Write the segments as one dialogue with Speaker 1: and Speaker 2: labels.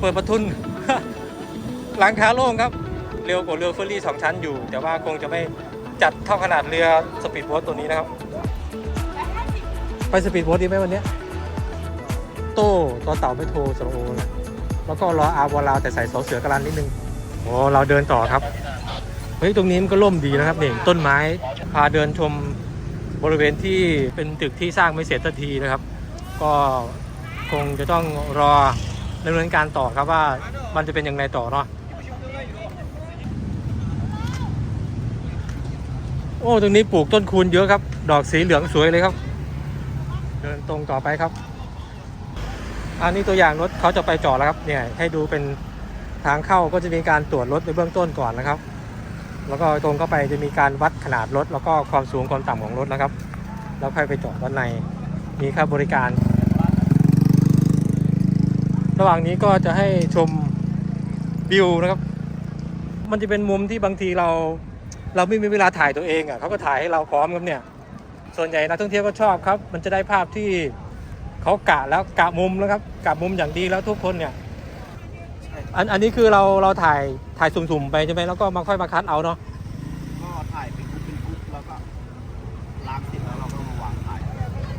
Speaker 1: เปิดประทุน หลังคาโล่งครับ เร็วกว่าเรือเฟอร์รี่สองชั้นอยู่ แต่ว่าคงจะไม่จัดเท่าขนาดเรือสปีดโบ๊ทตัวนี้นะครับ ไปสปีดโบ๊ทดีไหมวันนี้ โต้ต่อเต่าไม่โทรสโลโอนะแล้วก็รออาวอลาวแต่ใส่เสาเสือกระลันนิดนึงโอ้เราเดินต่อครับ เฮ้ย ตรงนี้มันก็ร่มดีนะครับเนี่ยต้นไม้พาเดินชมบริเวณที่เป็นตึกที่สร้างไม่เสร็จสักทีนะครับ ก็คงจะต้องรอ ดำเนินการต่อครับว่ามันจะเป็นยังไงต่อเนาะโอ้ตรงนี้ปลูกต้นคูณเยอะครับ ดอกสีเหลืองสวยเลยครับ เดินตรงต่อไปครับ อันนี้ตัวอย่างรถเขาจะไปจอดแล้วครับ เนี่ยให้ดูเป็นทางเข้าก็จะมีการตรวจรถในเบื้องต้นก่อนนะครับ แล้วก็ตรงเข้าไปจะมีการวัดขนาดรถ แล้วก็ความสูงความต่ำของรถนะครับ แล้วค่อยไปจอดด้านในมีค่าบริการ ระหว่างนี้ก็จะให้ชมวิวนะครับ มันจะเป็นมุมที่บางทีเรา เราไม่มีเวลาถ่ายตัวเองอะเขาก็ถ่ายให้เราพร้อมครับเนี่ย ส่วนใหญ่นักท่องเที่ยวก็ชอบครับ มันจะได้ภาพที่เขากะแล้วกะมุมแล้วครับกะมุมอย่างดีแล้วทุกคนเนี่ยอันอันนี้คือเราเราถ่ายถ่ายสุ่มๆไปใช่ไหมแล้วก็มาค่อยมาคัดเอาเนาะ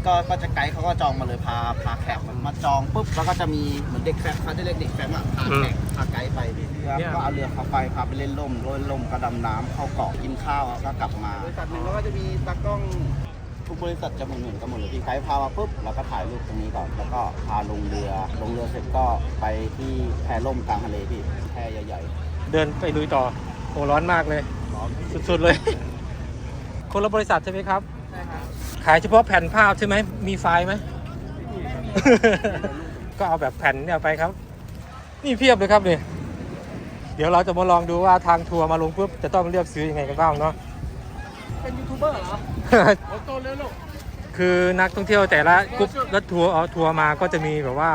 Speaker 2: ก็ก็จะไกด์เขาก็จองมาเลยพาพาแขกมันมาจองปุ๊บแล้วก็จะมีเหมือนเด็กแฟมเขาจะเรียกเด็กแฟมอะพาแขกพาไกด์ไปเรือก็เอาเรือเขาไปพาไปเล่นล่มโรยล่มก็ดำน้ำเข้าเกาะกินข้าวแล้วก็กลับมาบริษัทหนึ่งแล้วก็จะมีตากล้องทุกบริษัทจะเหมือนเหมือนกันหมดเลยที่ไกด์พามาปุ๊บเราก็ถ่ายรูปตรงนี้ก่อน แล้วก็พาลงเรือลงเรือเสร็จก็ไปที่แพล่มกลางทะเลพี่แพใหญ่
Speaker 1: เดินไปลุยต่อโอ้ร้อนมากเลย
Speaker 2: ๆร้อน
Speaker 1: สุดๆเลย คนละบริษัทใช่ไหมครับ
Speaker 2: ใช่ครับ
Speaker 1: ขายเฉพาะแผ่นภาพใช่ไหม มีไฟล์ไหม ก็เอาแบบแผ่นเนี่ยไปครับ นี่เพียบเลยครับเนี่ยเดี๋ยวเราจะมาลองดูว่าทางทัวร์มาลงปุ๊บจะต้องเลือกซื้อยังไงกันบ้างเนาะ
Speaker 2: เป็นยูทูบเบอร์เหรอโอ้โตเร็วลูก
Speaker 1: คือนักท่องเที่ยวแต่ละกรุ๊ปรถทัวร์เอาทัวร์มาก็จะมีแบบว่า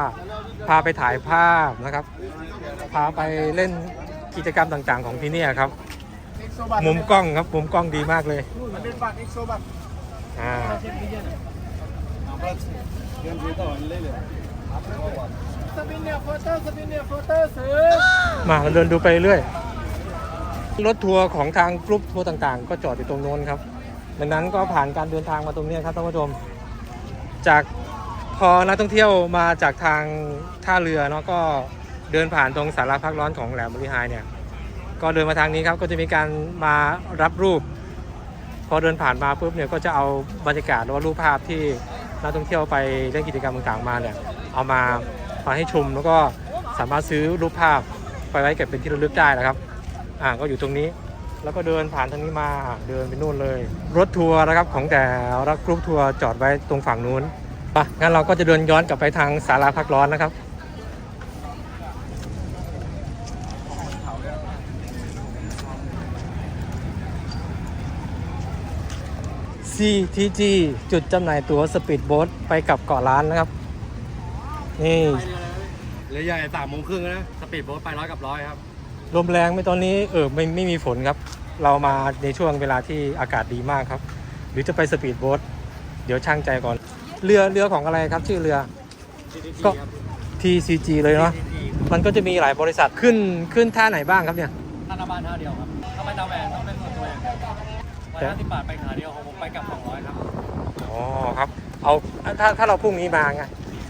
Speaker 1: พาไปถ่ายภาพนะครับ พาไปเล่นกิจกรรมต่างๆ ของที่เนี่ยครับ มุมกล้องครับ มุมกล้องดีมากเลย
Speaker 2: มันเป็นบัตรเอ็กโซบัตร
Speaker 1: มาเราเดินดูไปเรื่อย รถทัวร์ของทางกรุ๊ปทัวร์ต่างๆ ก็จอดอยู่ตรงโน้นครับ ดังนั้นก็ผ่านการเดินทางมาตรงนี้ครับท่านผู้ชม จากพอนักท่องเที่ยวมาจากทางท่าเรือเนาะก็เดินผ่านตรงสาราพักร้อนของแหลมบริหายเนี่ย ก็เดินมาทางนี้ครับก็จะมีการมารับรูป พอเดินผ่านมาปุ๊บเนี่ยก็จะเอาบรรยากาศหรือว่ารูปภาพที่นักท่องเที่ยวไปเล่นกิจกรรมต่างๆมาเนี่ยเอามามาให้ชมแล้วก็สามารถซื้อรูปภาพไปไว้เก็บเป็นที่ระลึกได้นะครับอ่าก็อยู่ตรงนี้แล้วก็เดินผ่านทางนี้มาเดินไปนู่นเลย รถทัวร์นะครับของแต่ละกรุ๊ปทัวร์จอดไว้ตรงฝั่งนู้นไปงั้นเราก็จะเดินย้อนกลับไปทางศาลาพักร้อนนะครับ CTG จุดจำหน่ายตั๋วสปีดโบ๊ทไปกับเกาะล้านนะครับ นี่
Speaker 3: เรือใหญ่สามโมงครึ่งนะ สปีดโบ๊ทไปร้อยกับร้อยครับ
Speaker 1: ลมแรงไหม่ตอนนี้เออไม่ไม่มีฝนครับ เรามาในช่วงเวลาที่อากาศดีมากครับ หรือจะไปสปีดโบ๊ทเดี๋ยวช่างใจก่อน เรือเรือของอะไรครับชื่อเรือก็ TCG เลยเนาะมันก็จะมีหลายบริษัทขึ้นขึ้นท่าไหนบ้างครับเนี่ย
Speaker 3: ท่าหน้าบ้านท่าเดียวครับถ้าไปตาแหวน ร้อยห้าสิบบาทไปขาเดียวของผมไปกลับสองร้อยครับ
Speaker 1: อ๋อครับ เอาถ้าถ้าเราพรุ่งนี้มาไง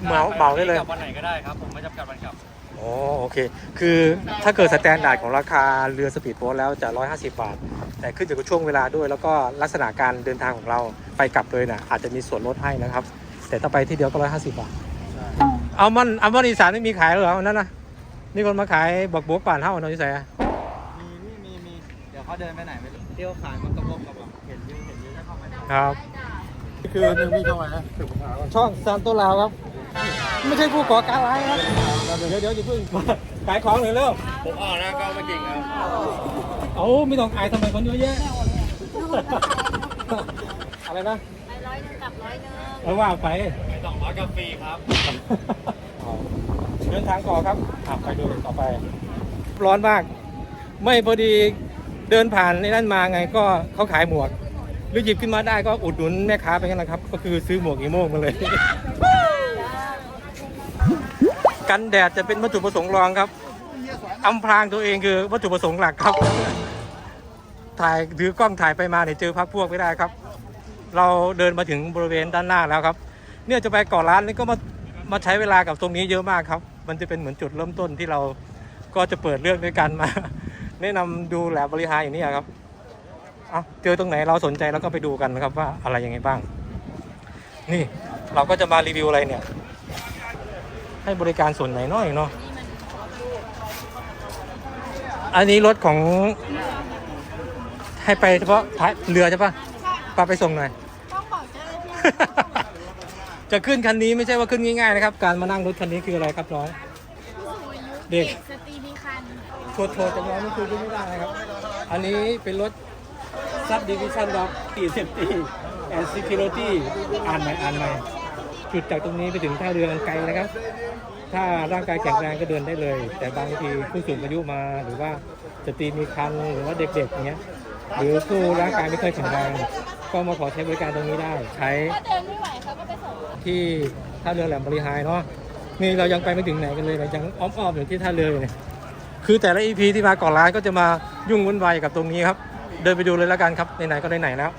Speaker 1: เหมาเหมาได้เลย
Speaker 3: กลับวันไหนก็ได้ครับผมไม่จำกัดวันกลับ
Speaker 1: อ๋อโอเค คือถ้าเกิดสแตนดาร์ดของราคาเรือสปีดโบ๊ทแล้วจะ 150 บาท แต่ขึ้นอยู่กับช่วงเวลาด้วย แล้วก็ลักษณะการเดินทางของเราไปกลับเลยนะอาจจะมีส่วนลดให้นะครับ แต่ถ้าไปที่เดียวก็ 150 บาทเอามันเอามันอีสานไม่มีขายเหรอวันนั้นนะมีคนมาขายบักบวกป่านเท่าเนาะที่ใส่อะ
Speaker 2: มีมีมีมีเดี๋ยวเขาเดินไปไหนไม่รู้ เที่ยวขายมันกระบอกกระบอกเห็นอยืนเห็นอยืนแล้วเข้ามา
Speaker 1: ครับ
Speaker 2: คือหนึ่งมีเข้ามานะถึงผมถามว่า
Speaker 1: ช่องซานโตลาวครับ ไม่ใช่ผู้ก่อการร้ายครับเดี๋ยวเดี๋ยวเดี๋ยวอย่าเพิ่งขายของหน่อยเร็ว
Speaker 3: ผมออกนะก็ไม่จริงครับ
Speaker 1: เอาไม่ต้องอายทำไมคนเยอะแยะอะไรนะ
Speaker 4: ไปร้อยหนึงกลับร้อยหนึง
Speaker 1: เอาว่าไป
Speaker 3: สองร้อยกับฟรีครับ
Speaker 1: เดินทางต่อครับอะไปดูต่อไป ร้อนมาก ไม่พอดี เดินผ่านในนั่นมาไงก็เขาขายหมวก หรือหยิบขึ้นมาได้ก็อุดหนุนแม่ค้าไปกันนะครับ ก็คือซื้อหมวกอีโม่งมาเลย กันแดดจะเป็นวัตถุประสงค์รองครับอำพรางตัวเองคือวัตถุประสงค์หลักครับ ถ่ายถือกล้องถ่ายไปมาเนี่ยเจอพักพวกไม่ได้ครับ เราเดินมาถึงบริเวณด้านหน้าแล้วครับ เนี่ยจะไปกาะล้านนี่ก็มามาใช้เวลากับตรงนี้เยอะมากครับ มันจะเป็นเหมือนจุดเริ่มต้นที่เราก็จะเปิดเรื่องด้วยกันมา แนะนำดูแหลมบริหารอย่างนี้ครับเอาเจอตรงไหนเราสนใจแล้วก็ไปดูกันนะครับว่าอะไรยังไงบ้าง นี่เราก็จะมารีวิวอะไรเนี่ย ให้บริการส่วนไหนน้อยเนาะอันนี้รถของ ให้ไปเฉพาะพายเรือใช่ปะปาไปส่งหน่อย
Speaker 4: ต้องบอกเจ้าหน้าที่
Speaker 1: จะขึ้นคันนี้ไม่ใช่ว่าขึ้นง่ายๆนะครับ การมานั่งรถคันนี้คืออะไรครับน้อง
Speaker 4: ผู้สูงอายุ
Speaker 1: เด็ก
Speaker 4: สตรีมีคัน
Speaker 1: โทษโทษจะน้องนี่คือไม่ได้นะครับ อันนี้เป็นรถ Sub Division Dog 40 and Security อ่านใหม่อ่านใหม่จุดจากตรงนี้ไปถึงท่าเรือไกลนะครับ ถ้าร่างกายแข็งแรงก็เดินได้เลย แต่บางทีผู้สูงอายุมาหรือว่าสตรีมีคันหรือว่าเด็กๆอย่างเงี้ยหรือผู้ร่างกายไม่เคยแข็งแรงก็มาขอใช้บริการตรงนี้ได้ ใช้
Speaker 4: ถ้าเดินไม่ไหวเขาก็ไปส่ง
Speaker 1: ที่ท่าเรือแหลมบริหายเนาะนี่เรายังไปไม่ถึงไหนกันเลยเรายังอ้อมๆอยู่ที่ท่าเรืออยู่เนี่ย คือแต่ละอีพีที่มาก่อนร้านก็จะมายุ่งวุ่นวายกับตรงนี้ครับ เดินไปดูเลยแล้วกันครับไหนๆก็ไหนๆแล้ว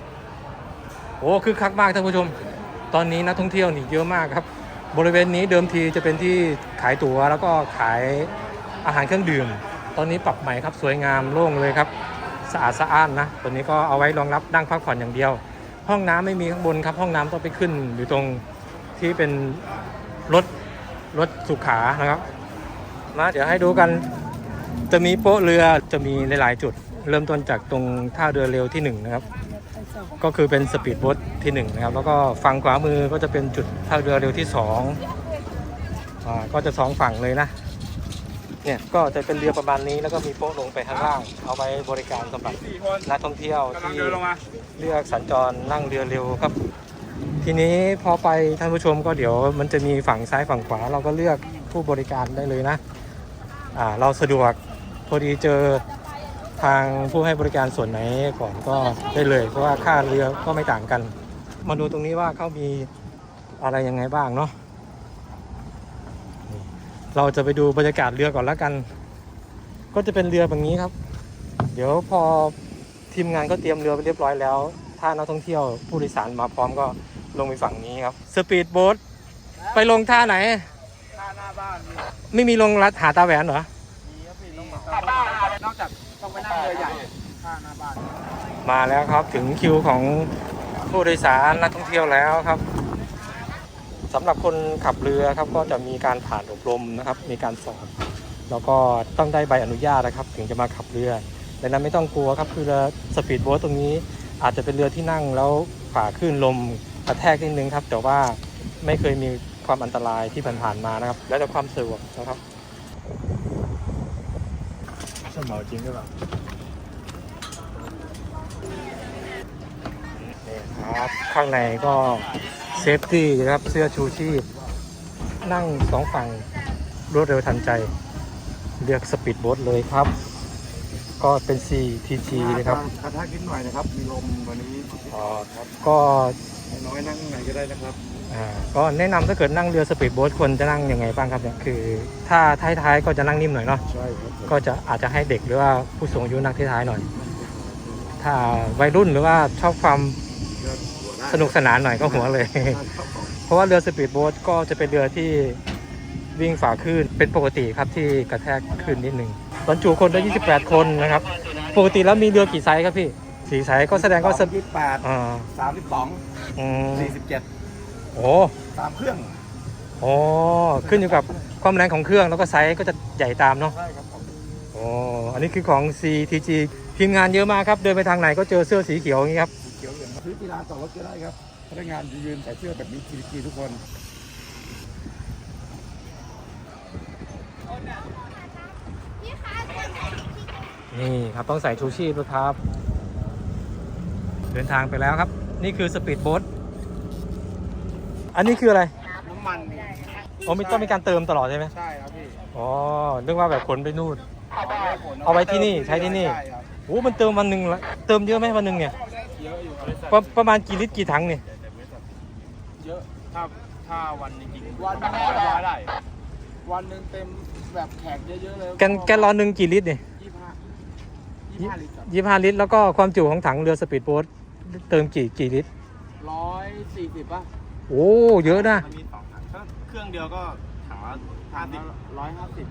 Speaker 1: โอ้คือคักมากท่านผู้ชม ตอนนี้นักท่องเที่ยวนี่เยอะมากครับ บริเวณนี้เดิมทีจะเป็นที่ขายตั๋วแล้วก็ขายอาหารเครื่องดื่ม ตอนนี้ปรับใหม่ครับสวยงามโล่งเลยครับสะอาดสะอ้านนะตัวนี้ก็เอาไว้รองรับนั่งพักผ่อนอย่างเดียว ห้องน้ำไม่มีข้างบนครับ ห้องน้ำต้องไปขึ้นอยู่ตรงที่เป็นรถรถสุขานะครับมาเดี๋ยวให้ดูกัน จะมีโป๊ะเรือจะมีหลาย ๆ จุด เริ่มต้นจากตรงท่าเรือเร็วที่หนึ่งนะครับ ก็คือเป็นสปีดโบ๊ทที่หนึ่งนะครับ แล้วก็ฝั่งขวามือก็จะเป็นจุดท่าเรือเร็วที่สองอ่าก็จะสองฝั่งเลยนะ เนี่ยก็จะเป็นเรือประมาณนี้แล้วก็มีโป๊ะลงไปข้างล่าง เอาไว้บริการสำหรับนักท่องเที่ยวที่เลือกสัญจรนั่งเรือเร็วครับ ทีนี้พอไปท่านผู้ชมก็เดี๋ยวมันจะมีฝั่งซ้ายฝั่งขวาเราก็เลือกผู้บริการได้เลยนะ อ่าเราสะดวก พอดีเจอทางผู้ให้บริการส่วนไหนก่อนก็ได้เลย เพราะว่าค่าเรือก็ไม่ต่างกัน มาดูตรงนี้ว่าเขามีอะไรยังไงบ้างเนาะเราจะไปดูบรรยากาศเรือก่อนแล้วกัน ก็จะเป็นเรือแบบนี้ครับ เดี๋ยวพอทีมงานก็เตรียมเรือไปเรียบร้อยแล้ว ถ้านักท่องเที่ยวผู้โดยสารมาพร้อมก็ลงไปฝั่งนี้ครับสปีดโบ๊ทไปลงท่าไหน
Speaker 2: ท่าหน้าบ้าน
Speaker 1: ไม่มีลงรัดหาตาแหวนเหรอ
Speaker 2: มีครับพี่ต้องเหมา นอกจากต้องไปนั่งเรือใหญ่ท่าหน้าบ้าน
Speaker 1: มาแล้วครับถึงคิวของผู้โดยสารนักท่องเที่ยวแล้วครับสำหรับคนขับเรือครับก็จะมีการผ่านอบรมนะครับ มีการสอบแล้วก็ต้องได้ใบอนุญาตนะครับ ถึงจะมาขับเรือดังนั้นไม่ต้องกลัวครับคือเรือสปีดโบ๊ทตรงนี้ อาจจะเป็นเรือที่นั่งแล้วฝ่าคลื่นลมกระแทกนิดนึงครับ แต่ว่าไม่เคยมีความอันตรายที่ผ่านๆมานะครับ แล้วแต่ความสะดวกนะครับ
Speaker 3: จะเหมาจริงหรือเปล่า
Speaker 1: นี่ครับ ข้างในก็เซฟตี้นะครับ เสื้อชูชีพ นั่งสองฝั่งรวดเร็วทันใจ เลือกสปีดโบ๊ทเลยครับ ก็เป็น CTG นะครับ
Speaker 3: กระทะกินหน่อยนะครับ มีลมวันนี้
Speaker 1: อ๋อ ก็
Speaker 3: น้อยนั่งไหนก็ได้นะครับ
Speaker 1: อ่าก็แนะนำถ้าเกิดนั่งเรือสปีดโบ๊ทควรจะนั่งยังไงบ้างครับเนี่ยคือ ถ้าท้ายๆก็จะนั่งนิ่มหน่อยเนาะ
Speaker 3: ใช่ครับ
Speaker 1: ก็จะอาจจะให้เด็กหรือว่าผู้สูงอายุนั่งที่ท้ายหน่อย ถ้าวัยรุ่นหรือว่าชอบความสนุกสนานหน่อยก็หัวเลยเพราะว่าเรือสปีดโบ๊ทก็จะเป็นเรือที่วิ่งฝ่าคลื่นเป็นปกติครับที่กระแทกคลื่นนิดหนึ่งบรรจุคนได้ 28 คนนะครับ ปกติแล้วมีเรือกี่ไซส์ครับพี่สี่ไซส์ก็แสดงว่าส
Speaker 2: ยี่สิบแปด
Speaker 1: อ่า
Speaker 2: สามสิบสอง
Speaker 1: อืม
Speaker 2: สี่สิบเจ็ด
Speaker 1: โอ้
Speaker 2: สามเครื่อง
Speaker 1: โอ้ขึ้นอยู่กับความแรงของเครื่องแล้วก็ไซส์ก็จะใหญ่ตามเนาะ
Speaker 2: ใช่ครับผม
Speaker 1: โอ้อันนี้คือของ CTG ทีมงานเยอะมากครับ เดินไปทางไหนก็เจอเสื้อสีเขียวอย่างนี้ครับ
Speaker 3: เขียวเหลืองซื้อที่ร้านต่อรถก็ได้ครับพนักงานจะยืนใส่เสื้อแบบนี้ทีทุกคน
Speaker 1: นี่ครับต้องใส่ชูชีพด้วยครับ เดินทางไปแล้วครับ นี่คือสปีดโบ๊ท อันนี้คืออะไร
Speaker 2: น้ำมัน
Speaker 1: อ๋อมีต้องมีการเติมตลอดใช่ไหม
Speaker 2: ใช่ครับพี่
Speaker 1: อ๋อนึกว่าแบบขนไปนู่น เอาไว้ที่นี่ใช้ที่นี่
Speaker 2: ใช่ครับ
Speaker 1: โอ้มันเติมวันหนึ่งละเติมเยอะไหมวันหนึ่งเนี่ย
Speaker 2: เยอะอยู่ครับ
Speaker 1: ประประมาณกี่ลิตรกี่ถังเนี่ย
Speaker 2: เยอะถ้าถ้าวันจริงๆวันไม่ได้ได้วันหนึ่งเต็มแบบแขกเยอะๆเลย
Speaker 1: แกนแกนลอนหนึ่งกี่ลิตรเนี่ย
Speaker 2: ยี่ห้ายี่ห้าลิตรครับ
Speaker 1: ยี่ห้าลิตรแล้วก็ความจุของถังเรือสปีดโบ๊ทเติมกี่กี่ลิตร
Speaker 2: ร้อยสี่สิบป่ะ
Speaker 1: โอ้เยอะนะ
Speaker 2: มันมีสองถังก็เครื่องเดียวก็ถังละห้าสิบร้อยห้าสิบ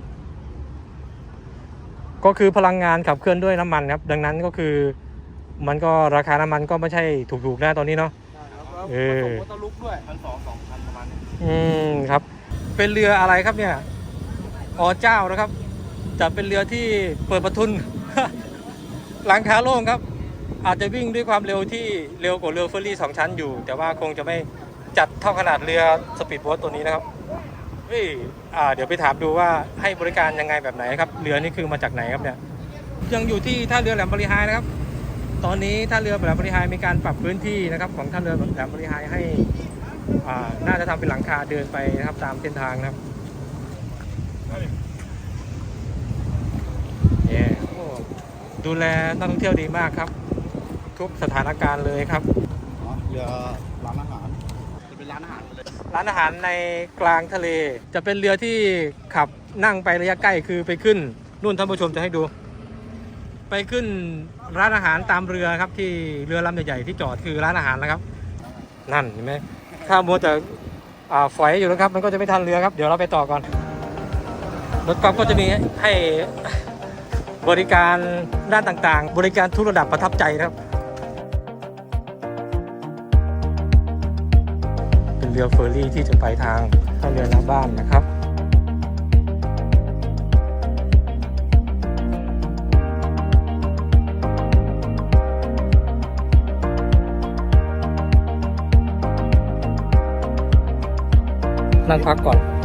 Speaker 1: ก็คือพลังงานขับเคลื่อนด้วยน้ำมันครับ ดังนั้นก็คือ มันก็ราคาน้ำมันก็ไม่ใช่ถูกๆนะตอนนี้เนาะ
Speaker 2: แล้วก็
Speaker 1: เอ
Speaker 2: ผ
Speaker 1: อ
Speaker 2: สมวัตลุกด้วยพันสองสองพันประมาณนี้
Speaker 1: อืมครับ เป็นเรืออะไรครับเนี่ยอ๋อเจ้านะครับ จะเป็นเรือที่เปิดประทุน หลังคาโล่งครับ อาจจะวิ่งด้วยความเร็วที่เร็วกว่าเรือเฟอร์รี่สองชั้นอยู่ แต่ว่าคงจะไม่ จัดเท่าขนาดเรือสปีดโบ๊ทตัวนี้นะครับเฮ้ยอ่าเดี๋ยวไปถามดูว่าให้บริการยังไงแบบไหนครับเรือนี่คือมาจากไหนครับเนี่ยยังอยู่ที่ท่าเรือแหลมบริหายนะครับ ตอนนี้ท่าเรือแหลมบริหายมีการปรับพื้นที่นะครับ ของท่าเรือแหลมบริหายให้อ่าน่าจะทำเป็นหลังคาเดินไปนะครับตามเส้นทางนะครับเย้โอ้ดูแลนักท่องเที่ยวดีมากครับ ทุกสถานการณ์เลยครับ
Speaker 2: เรือร้านอาหาร เป็นร้านอาหารหมดเลย
Speaker 1: ร้านอาหารในกลางทะเล จะเป็นเรือที่ขับนั่งไประยะใกล้คือไปขึ้นนู่นท่านผู้ชมจะให้ดู ไปขึ้นร้านอาหารตามเรือครับที่เรือลำใหญ่ๆที่จอดคือร้านอาหารนะครับ นั่นเห็นไหมถ้ามัวแต่อ่าฝอยอยู่นะครับ มันก็จะไม่ทันเรือครับ เดี๋ยวเราไปต่อก่อนรถกอล์ฟก็จะมีให้บริการด้านต่างๆ บริการทุกระดับประทับใจนะครับ เรือเฟอร์รี่ที่จะไปทางท่าเรือหน้าบ้านนะครับนั่งพักก่อน